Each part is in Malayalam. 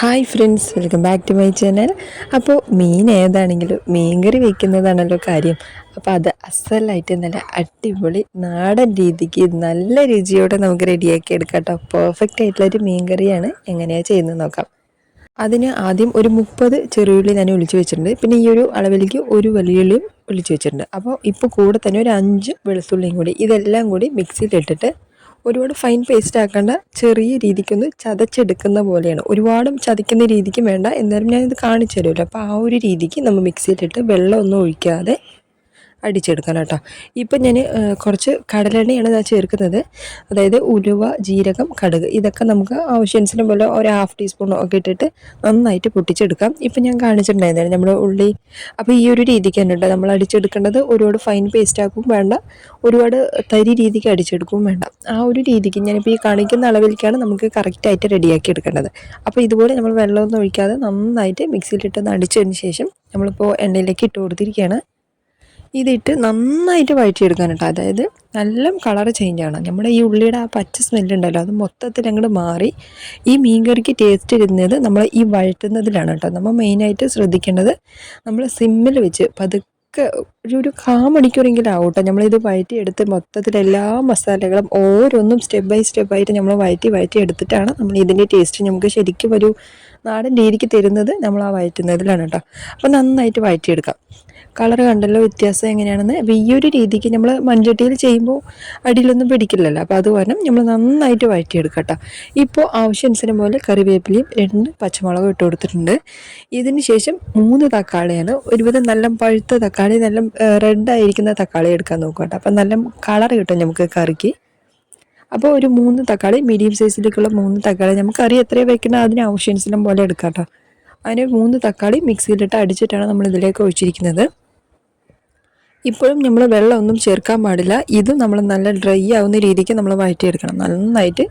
Hi friends welcome back to my channel അപ്പോൾ മീൻ ഏതാണെങ്കിലും മീൻകറി വയ്ക്കുന്നതാണല്ലോ കാര്യം. അപ്പോൾ അത് അസലായിട്ട് നല്ല അടിപൊളി നാടൻ രീതിക്ക് നല്ല രുചിയോടെ നമുക്ക് റെഡിയാക്കി എടുക്കാം കേട്ടോ പെർഫെക്റ്റ് ആയിട്ടുള്ളൊരു മീൻകറിയാണ് എങ്ങനെയാണ് ചെയ്യുന്നത് നോക്കാം. അതിന് ആദ്യം ഒരു മുപ്പത് ചെറിയുള്ളി ഞാൻ ഒളിച്ചു വെച്ചിട്ടുണ്ട്. പിന്നെ ഈ ഒരു അളവിലേക്ക് ഒരു വലിയുള്ളിയും ഒളിച്ചു വെച്ചിട്ടുണ്ട്. അപ്പോൾ ഇപ്പോൾ കൂടെ തന്നെ ഒരു അഞ്ച് വെളുത്തുള്ളിയും കൂടി ഇതെല്ലാം കൂടി മിക്സിയിലിട്ടിട്ട് ഒരുപാട് ഫൈൻ പേസ്റ്റ് ആക്കേണ്ട ചെറിയ രീതിക്കൊന്ന് ചതച്ചെടുക്കുന്ന പോലെയാണ്. ഒരുപാടും ചതിക്കുന്ന രീതിക്ക് വേണ്ട. എന്നാലും ഞാനിത് കാണിച്ചു തരുമല്ലോ അപ്പോൾ ആ ഒരു രീതിക്ക് നമ്മൾ മിക്സിയിലിട്ട് വെള്ളമൊന്നും ഒഴിക്കാതെ അടിച്ചെടുക്കണം കേട്ടോ ഇപ്പം ഞാൻ കുറച്ച് കടലെണ്ണയാണ് ഞാൻ ചേർക്കുന്നത്. അതായത് ഉലുവ ജീരകം കടുക്. ഇതൊക്കെ നമുക്ക് ആവശ്യാനുസരണം പോലെ ഒരു ഹാഫ് ടീസ്പൂണോ ഒക്കെ ഇട്ടിട്ട് നന്നായിട്ട് പൊട്ടിച്ചെടുക്കാം. ഇപ്പം ഞാൻ കാണിച്ചിട്ടുണ്ടായിരുന്നു നമ്മുടെ ഉള്ളി. അപ്പോൾ ഈ ഒരു രീതിക്ക് തന്നെ നമ്മൾ അടിച്ചെടുക്കേണ്ടത് ഒരുപാട് ഫൈൻ പേസ്റ്റ് ആക്കും വേണ്ട. ഒരുപാട് തരി രീതിക്ക് അടിച്ചെടുക്കും വേണ്ട. ആ ഒരു രീതിക്ക് ഞാനിപ്പോൾ ഈ കാണിക്കുന്ന അളവിലേക്കാണ് നമുക്ക് കറക്റ്റായിട്ട് റെഡിയാക്കി എടുക്കേണ്ടത്. അപ്പോൾ ഇതുപോലെ നമ്മൾ വെള്ളമൊന്നും ഒഴിക്കാതെ നന്നായിട്ട് മിക്സിയിലിട്ട് അടിച്ചതിന് ശേഷം നമ്മളിപ്പോൾ എണ്ണയിലേക്ക് ഇട്ട് കൊടുത്തിരിക്കുകയാണ്. ഇതിട്ട് നന്നായിട്ട് വഴറ്റിയെടുക്കാൻ കേട്ടോ അതായത് നല്ല കളർ ചേഞ്ച് ആണ് നമ്മുടെ ഈ ഉള്ളിയുടെ ആ പച്ച സ്മെല്ലുണ്ടല്ലോ അത് മൊത്തത്തിൽ അങ്ങോട്ട് മാറി ഈ മീൻകറിക്ക് ടേസ്റ്റ് ഇരുന്നത് നമ്മൾ ഈ വഴറ്റുന്നതിലാണ് കേട്ടോ. നമ്മൾ മെയിനായിട്ട് ശ്രദ്ധിക്കേണ്ടത് നമ്മൾ സിമ്മിൽ വെച്ച് പതുക്കെ ഒരു ഒരു കാ മണിക്കൂറെങ്കിലും ആവട്ടെ നമ്മളിത് വഴറ്റിയെടുത്ത് മൊത്തത്തിൽ എല്ലാ മസാലകളും ഓരോന്നും സ്റ്റെപ്പ് ബൈ സ്റ്റെപ്പ് ആയിട്ട് നമ്മൾ വഴറ്റി വഴറ്റി എടുത്തിട്ടാണ് നമ്മൾ ഇതിന്റെ ടേസ്റ്റ് നമുക്ക് ശരിക്കും ഒരു നാടൻ രീതിക്ക് തരുന്നത് നമ്മൾ ആ വഴറ്റുന്നതിലാണ് കേട്ടോ. അപ്പോൾ നന്നായിട്ട് വഴറ്റിയെടുക്കാം. കളർ കണ്ടല്ലോ വ്യത്യാസം എങ്ങനെയാണെന്ന്. അപ്പോൾ ഈ ഒരു രീതിക്ക് നമ്മൾ മൺചട്ടിയിൽ ചെയ്യുമ്പോൾ അടിയിലൊന്നും പിടിക്കില്ലല്ലോ. അപ്പോൾ അതുപോലെ നമ്മൾ നന്നായിട്ട് വഴറ്റിയെടുക്കാം കേട്ടോ ഇപ്പോൾ ആവശ്യാനുസരണം പോലെ കറിവേപ്പിലയും രണ്ട് പച്ചമുളകും ഇട്ട് കൊടുത്തിട്ടുണ്ട്. ഇതിന് ശേഷം മൂന്ന് തക്കാളിയാണ്. ഒരുവിധം നല്ല പഴുത്ത തക്കാളി നല്ല റെഡായിരിക്കുന്ന തക്കാളി എടുക്കാൻ നോക്കുക കേട്ടോ അപ്പം നല്ല കളർ കിട്ടും നമുക്ക് കറിക്ക്. അപ്പോൾ ഒരു മൂന്ന് തക്കാളി മീഡിയം സൈസിലേക്കുള്ള മൂന്ന് തക്കാളി നമുക്ക് കറി എത്രയാണ് വെക്കണം അതിന് ആവശ്യാനുസരണം പോലെ എടുക്കാം കേട്ടോ അതിന് മൂന്ന് തക്കാളി മിക്സിയിലിട്ട് അടിച്ചിട്ടാണ് നമ്മൾ ഇതിലേക്ക് ഒഴിച്ചിരിക്കുന്നത്. ഇപ്പോഴും നമ്മൾ വെള്ളമൊന്നും ചേർക്കാൻ പാടില്ല. ഇത് നമ്മൾ നല്ല ഡ്രൈ ആവുന്ന രീതിക്ക് നമ്മൾ വഴറ്റിയെടുക്കണം. നന്നായിട്ട്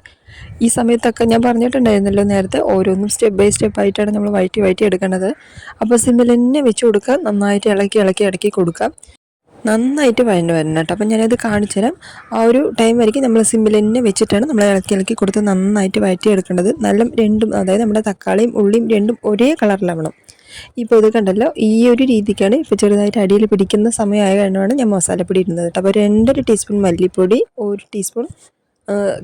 ഈ സമയത്തൊക്കെ ഞാൻ പറഞ്ഞിട്ടുണ്ടായിരുന്നല്ലോ നേരത്തെ ഓരോന്നും സ്റ്റെപ്പ് ബൈ സ്റ്റെപ്പ് ആയിട്ടാണ് നമ്മൾ വഴറ്റി വഴറ്റി എടുക്കേണ്ടത് അപ്പോൾ സിമ്മിൽ തന്നെ വെച്ച് കൊടുക്കുക നന്നായിട്ട് ഇളക്കി ഇളക്കി ഇളക്കി കൊടുക്കാം. നന്നായിട്ട് വഴണ്ട് വരണം കേട്ടോ. അപ്പം ഞാനത് കാണിച്ചു തരാം ആ ഒരു ടൈം വരയ്ക്കും നമ്മൾ സിമ്മിൽ തന്നെ വെച്ചിട്ടാണ് നമ്മൾ ഇളക്കി ഇളക്കി കൊടുത്ത് നന്നായിട്ട് വഴറ്റിയെടുക്കേണ്ടത്. നല്ല രണ്ടും അതായത് നമ്മുടെ തക്കാളിയും ഉള്ളിയും രണ്ടും ഒരേ കളറിലാവണം. ഇപ്പോൾ ഇത് കണ്ടല്ലോ ഈ ഒരു രീതിക്കാണ് ഇപ്പോൾ ചെറുതായിട്ട് അടിയിൽ പിടിക്കുന്ന സമയമായ കാരണമാണ് ഞാൻ മസാലപ്പൊടി ഇടുന്നത് കേട്ടോ. അപ്പോൾ രണ്ടര ടീസ്പൂൺ മല്ലിപ്പൊടി ഒരു ടീസ്പൂൺ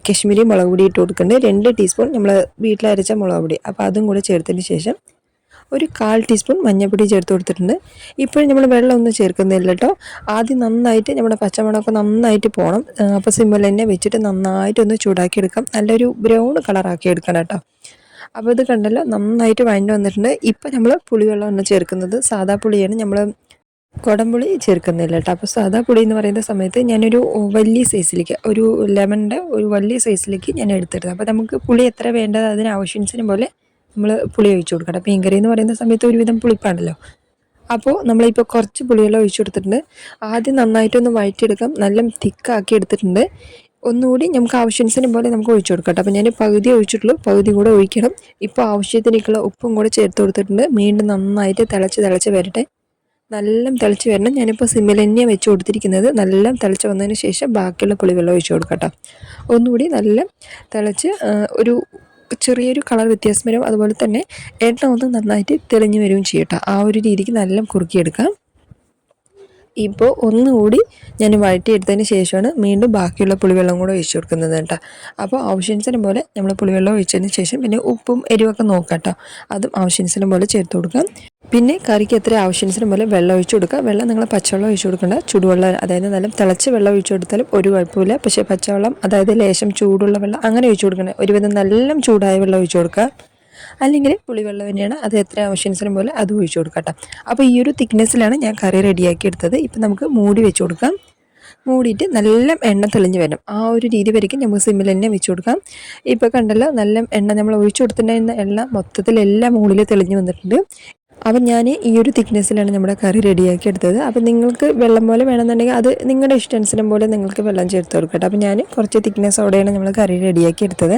കശ്മീരി മുളക് പൊടി ഇട്ട് കൊടുക്കേണ്ടത്. രണ്ട് ടീസ്പൂൺ നമ്മൾ വീട്ടിലരച്ച മുളക് പൊടി. അപ്പോൾ അതും കൂടെ ചേർത്തതിന് ശേഷം ഒരു കാൽ ടീസ്പൂൺ മഞ്ഞൾപ്പൊടി ചേർത്ത് കൊടുത്തിട്ടുണ്ട്. ഇപ്പോഴും നമ്മൾ വെള്ളമൊന്നും ചേർക്കുന്നില്ല കേട്ടോ ആദ്യം നന്നായിട്ട് നമ്മുടെ പച്ചമുളകൊക്കെ നന്നായിട്ട് പോകണം അപ്പോൾ സിമ്മിൽ തന്നെ വെച്ചിട്ട് നന്നായിട്ടൊന്ന് ചൂടാക്കി എടുക്കാം നല്ലൊരു ബ്രൗൺ കളറാക്കി എടുക്കണം കേട്ടോ അപ്പോൾ ഇത് കണ്ടല്ലോ നന്നായിട്ട് വഴഞ്ഞു വന്നിട്ടുണ്ട്. ഇപ്പം നമ്മൾ പുളിവെള്ളമാണ് ചേർക്കുന്നത്. സാധാ പുളിയാണ് നമ്മൾ കുടംപുളി ചേർക്കുന്നില്ല കേട്ടോ അപ്പോൾ സാധാ പുളി എന്ന് പറയുന്ന സമയത്ത് ഞാനൊരു വലിയ സൈസിലേക്ക് ഒരു ലെമണിന്റെ ഒരു വലിയ സൈസിലേക്ക് ഞാൻ എടുത്തിരുന്നത് അപ്പോൾ നമുക്ക് പുളി എത്ര വേണ്ടത് അതിന് ആവശ്യത്തിന് പോലെ നമ്മൾ പുളി ഒഴിച്ചു കൊടുക്കണം. അപ്പോൾ മീൻകറി എന്ന് പറയുന്ന സമയത്ത് ഒരുവിധം പുളിപ്പാണല്ലോ. അപ്പോൾ നമ്മളിപ്പോൾ കുറച്ച് പുളിയെല്ലാം ഒഴിച്ചു കൊടുത്തിട്ടുണ്ട്. ആദ്യം നന്നായിട്ടൊന്ന് വഴറ്റിയെടുക്കാം. നല്ല തിക്കാക്കി എടുത്തിട്ടുണ്ട്. ഒന്നുകൂടി നമുക്ക് ആവശ്യാനുസരണം പോലെ നമുക്ക് ഒഴിച്ചു കൊടുക്കാം അപ്പോൾ ഞാൻ പകുതി ഒഴിച്ചിട്ടുള്ളൂ. പകുതി കൂടെ ഒഴിക്കണം. ഇപ്പോൾ ആവശ്യത്തിനേക്കുള്ള ഉപ്പും കൂടെ ചേർത്ത് കൊടുത്തിട്ടുണ്ട്. വീണ്ടും നന്നായിട്ട് തിളച്ച് തിളച്ച് വരട്ടെ. നല്ല തിളച്ച് വരണം. ഞാനിപ്പോൾ സിമ്മിൽ തന്നെയാണ് വെച്ച് കൊടുത്തിരിക്കുന്നത്. നല്ല തിളച്ച് വന്നതിന് ശേഷം ബാക്കിയുള്ള പുളിവെള്ളം ഒഴിച്ചു കൊടുക്കാം ഒന്നുകൂടി നല്ല തിളച്ച് ഒരു ചെറിയൊരു കളർ വ്യത്യാസം വരും. അതുപോലെ തന്നെ എണ്ണ ഒന്ന് നന്നായിട്ട് തെളിഞ്ഞു വരികയും ചെയ്യട്ടോ. ആ ഒരു രീതിക്ക് നല്ല കുറുക്കിയെടുക്കാം. ഇപ്പോൾ ഒന്നുകൂടി ഞാൻ വഴറ്റിയെടുത്തതിന് ശേഷമാണ് വീണ്ടും ബാക്കിയുള്ള പുളിവെള്ളം കൂടെ ഒഴിച്ചു കൊടുക്കുന്നത് കേട്ടോ. അപ്പോൾ ആവശ്യാനുസരണം പോലെ നമ്മൾ പുളിവെള്ളം ഒഴിച്ചതിന് ശേഷം പിന്നെ ഉപ്പും എരിവൊക്കെ നോക്കാം കേട്ടോ. അതും ആവശ്യാനുസരണം പോലെ ചേർത്ത് കൊടുക്കാം. പിന്നെ കറിക്ക് എത്ര ആവശ്യാനുസരണം പോലെ വെള്ളം ഒഴിച്ചു കൊടുക്കുക. വെള്ളം നിങ്ങൾ പച്ചവെള്ളം ഒഴിച്ചു കൊടുക്കേണ്ട. ചൂടുവെള്ളം അതായത് നല്ല തിളച്ച് വെള്ളം ഒഴിച്ചു കൊടുത്താലും ഒരു കുഴപ്പമില്ല. പക്ഷേ പച്ചവെള്ളം അതായത് ലേശം ചൂടുള്ള വെള്ളം അങ്ങനെ ഒഴിച്ചു കൊടുക്കണേ ഒരുവിധം നല്ല ചൂടായ വെള്ളം ഒഴിച്ചു കൊടുക്കുക. അല്ലെങ്കിൽ പുളിവെള്ളം തന്നെയാണ് അത് എത്ര ആവശ്യാനുസരണം പോലെ അത് ഒഴിച്ചു കൊടുക്കട്ടെ അപ്പോൾ ഈ ഒരു തിക്നെസ്സിലാണ് ഞാൻ കറി റെഡിയാക്കി എടുത്തത്. ഇപ്പം നമുക്ക് മൂടി വെച്ച് കൊടുക്കാം. മൂടിയിട്ട് നല്ല എണ്ണ തെളിഞ്ഞ് വരും ആ ഒരു രീതി വരയ്ക്കും. നമുക്ക് സിമ്മിൽ തന്നെ വെച്ച് കൊടുക്കാം. ഇപ്പോൾ കണ്ടല്ലോ നല്ല എണ്ണ നമ്മൾ ഒഴിച്ചു കൊടുത്തിട്ടുണ്ടായിരുന്ന എണ്ണ മൊത്തത്തിൽ എല്ലാം മുകളിൽ തെളിഞ്ഞ് വന്നിട്ടുണ്ട്. അപ്പം ഞാൻ ഈ ഒരു തിക്നെസ്സിലാണ് നമ്മുടെ കറി റെഡിയാക്കി എടുത്തത്. അപ്പം നിങ്ങൾക്ക് വെള്ളം പോലെ വേണമെന്നുണ്ടെങ്കിൽ അത് നിങ്ങളുടെ ഇഷ്ടാനുസരണം പോലെ നിങ്ങൾക്ക് വെള്ളം ചേർത്ത് കൊടുക്കട്ടെ. അപ്പം ഞാൻ കുറച്ച് തിക്നെസ്സോടെയാണ് നമ്മൾ കറി റെഡിയാക്കി എടുത്തത്.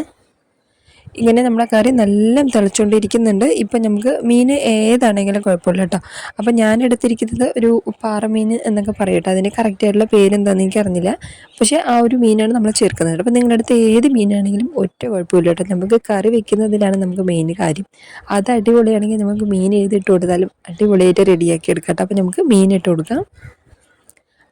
ഇങ്ങനെ നമ്മുടെ കറി നല്ല തിളച്ചുകൊണ്ടിരിക്കുന്നുണ്ട് ഇപ്പം നമുക്ക് മീൻ ഏതാണെങ്കിലും കുഴപ്പമില്ല കേട്ടോ. അപ്പം ഞാൻ എടുത്തിരിക്കുന്നത് ഒരു പാറമീൻ എന്നൊക്കെ പറയട്ടെ. അതിന് കറക്റ്റ് ആയിട്ടുള്ള പേരെന്താണെന്ന് എനിക്കറിഞ്ഞില്ല. പക്ഷേ ആ ഒരു മീനാണ് നമ്മൾ ചേർക്കുന്നത്. അപ്പം നിങ്ങളുടെ അടുത്ത് ഏത് മീനാണെങ്കിലും ഒറ്റ കുഴപ്പമില്ല കേട്ടോ. നമുക്ക് കറി വെക്കുന്നതിലാണ് നമുക്ക് മെയിൻ കാര്യം. അത് അടിപൊളിയാണെങ്കിൽ നമുക്ക് മീൻ എഴുതിയിട്ട് കൊടുത്താലും അടിപൊളിയായിട്ട് റെഡിയാക്കി എടുക്കാം കേട്ടോ. അപ്പം നമുക്ക് മീൻ ഇട്ട് കൊടുക്കാം.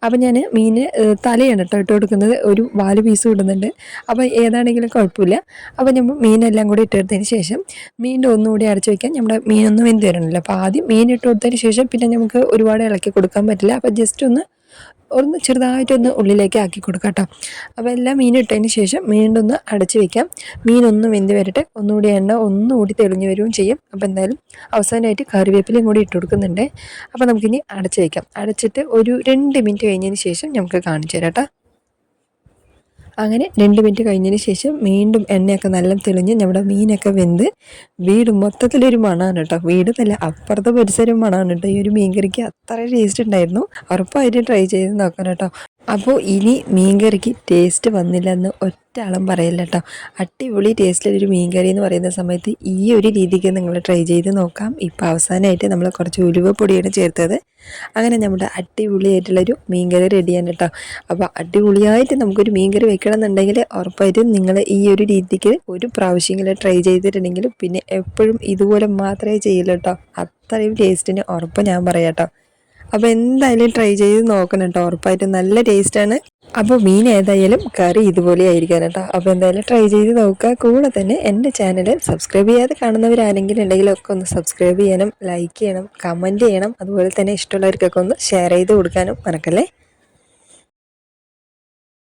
അപ്പം ഞാൻ മീനിന് തലയാണ് കേട്ടോ ഇട്ട് കൊടുക്കുന്നത്. ഒരു വാൽ പീസ് ഇടുന്നുണ്ട്. അപ്പോൾ ഏതാണെങ്കിലും കുഴപ്പമില്ല. അപ്പോൾ നമ്മൾ മീനെല്ലാം കൂടി ഇട്ടെടുത്തതിന് ശേഷം മീനിന്റെ ഒന്നുകൂടി അടച്ചു വയ്ക്കാൻ നമ്മുടെ മീനൊന്നും വെന്ത് വരണമല്ലോ അപ്പോൾ ആദ്യം മീൻ ഇട്ട് കൊടുത്തതിന് ശേഷം പിന്നെ നമുക്ക് ഒരുപാട് ഇളക്കി കൊടുക്കാൻ പറ്റില്ല. അപ്പോൾ ജസ്റ്റ് ഒന്ന് ഒന്ന് ചെറുതായിട്ടൊന്ന് ഉള്ളിലേക്ക് ആക്കി കൊടുക്കാം കേട്ടോ. അപ്പോൾ എല്ലാം മീൻ ഇട്ടതിന് ശേഷം വീണ്ടും ഒന്ന് അടച്ച് വയ്ക്കാം മീനൊന്ന് വെന്ത് വരട്ടെ. ഒന്നുകൂടി എണ്ണ ഒന്നുകൂടി തെളിഞ്ഞു വരികയും ചെയ്യും. അപ്പോൾ എന്തായാലും അവസാനമായിട്ട് കറിവേപ്പിലയും കൂടി ഇട്ട് കൊടുക്കുന്നുണ്ട്. അപ്പോൾ നമുക്കിനി അടച്ച് വയ്ക്കാം അടച്ചിട്ട് ഒരു രണ്ട് മിനിറ്റ് കഴിഞ്ഞതിന് ശേഷം നമുക്ക് കാണിച്ചു തരാം കേട്ടോ. അങ്ങനെ രണ്ട് മിനിറ്റ് കഴിഞ്ഞതിന് ശേഷം വീണ്ടും എണ്ണയൊക്കെ നല്ല തെളിഞ്ഞ് നമ്മുടെ മീനൊക്കെ വെന്ത് വീട് മൊത്തത്തിലൊരു മണമാണ് കേട്ടോ. വീട് നല്ല അപ്പുറത്തെ പരിസരം മണമാണ് കേട്ടോ. ഈ ഒരു മീൻകറിക്ക് അത്ര ടേസ്റ്റ് ഉണ്ടായിരുന്നു. ഉറപ്പായിട്ട് ട്രൈ ചെയ്ത് നോക്കണം കേട്ടോ. അപ്പോൾ ഇനി മീൻകറിക്ക് ടേസ്റ്റ് വന്നില്ല എന്ന് ഒറ്റ ആളും പറയില്ല കേട്ടോ അടിപൊളി ടേസ്റ്റിലൊരു മീൻകറി എന്ന് പറയുന്ന സമയത്ത് ഈ ഒരു രീതിക്ക് നിങ്ങൾ ട്രൈ ചെയ്ത് നോക്കാം. ഇപ്പോൾ അവസാനമായിട്ട് നമ്മൾ കുറച്ച് ഉലുവ പൊടിയാണ് ചേർത്തത്. അങ്ങനെ നമ്മുടെ അടിപൊളിയായിട്ടുള്ളൊരു മീൻകറി റെഡിയാണ് കേട്ടോ അപ്പോൾ അടിപൊളിയായിട്ട് നമുക്കൊരു മീൻകറി വെക്കണം എന്നുണ്ടെങ്കിൽ ഉറപ്പായിട്ടും നിങ്ങൾ ഈ ഒരു രീതിക്ക് ഒരു പ്രാവശ്യമെങ്കിലും ട്രൈ ചെയ്തിട്ടുണ്ടെങ്കിൽ പിന്നെ എപ്പോഴും ഇതുപോലെ മാത്രമേ ചെയ്യുള്ളൂ കേട്ടോ അത്രയും ടേസ്റ്റിന് ഉറപ്പ് ഞാൻ പറയാം കേട്ടോ അപ്പോൾ എന്തായാലും ട്രൈ ചെയ്ത് നോക്കണം കേട്ടോ ഉറപ്പായിട്ടും നല്ല ടേസ്റ്റാണ് അപ്പോൾ മീൻ ഏതായാലും കറി ഇതുപോലെ ആയിരിക്കാൻ കേട്ടോ. അപ്പോൾ എന്തായാലും ട്രൈ ചെയ്ത് നോക്കുക. കൂടെ തന്നെ എന്റെ ചാനൽ സബ്സ്ക്രൈബ് ചെയ്യാതെ കാണുന്നവരാരെങ്കിലും ഉണ്ടെങ്കിലൊക്കെ ഒന്ന് സബ്സ്ക്രൈബ് ചെയ്യണം ലൈക്ക് ചെയ്യണം കമന്റ് ചെയ്യണം. അതുപോലെ തന്നെ ഇഷ്ടമുള്ളവർക്കൊക്കെ ഒന്ന് ഷെയർ ചെയ്ത് കൊടുക്കാനും മറക്കല്ലേ?